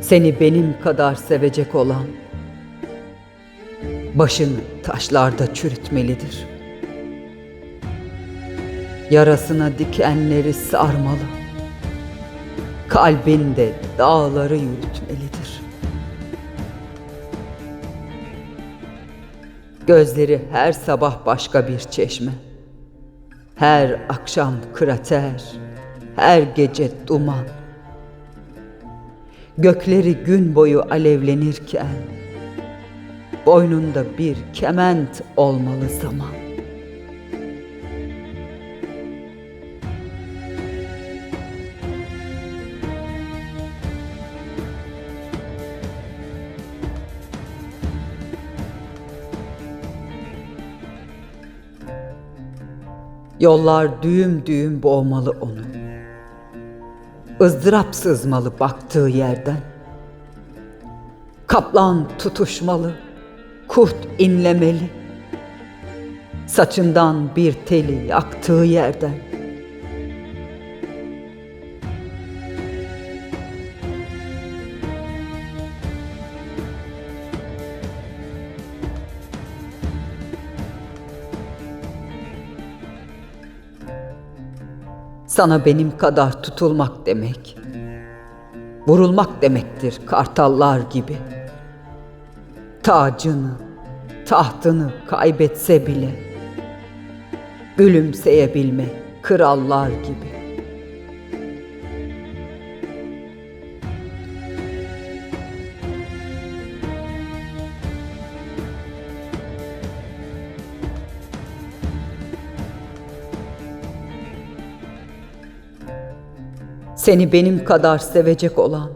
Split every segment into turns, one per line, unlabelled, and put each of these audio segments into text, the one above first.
Seni benim kadar sevecek olan başını taşlarda çürütmelidir. Yarasına dikenleri sarmalı. Kalbinde dağları yürütmelidir. Gözleri her sabah başka bir çeşme. Her akşam krater, her gece duman. Gökleri gün boyu alevlenirken boynunda bir kement olmalı zaman. Yollar düğüm düğüm boğmalı onu. ızdırap sızmalı baktığı yerden. Kaplan tutuşmalı, kurt inlemeli. Saçından bir teli yaktığı yerden. Sana benim kadar tutulmak demek. Vurulmak demektir kartallar gibi. Tacını, tahtını kaybetse bile gülümseyebilmek krallar gibi. Seni benim kadar sevecek olan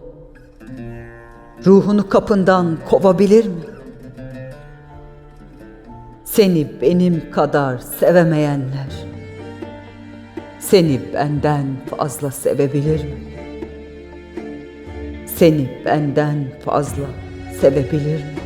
ruhunu kapından kovabilir mi? Seni benim kadar sevemeyenler seni benden fazla sevebilir mi? Seni benden fazla sevebilir mi?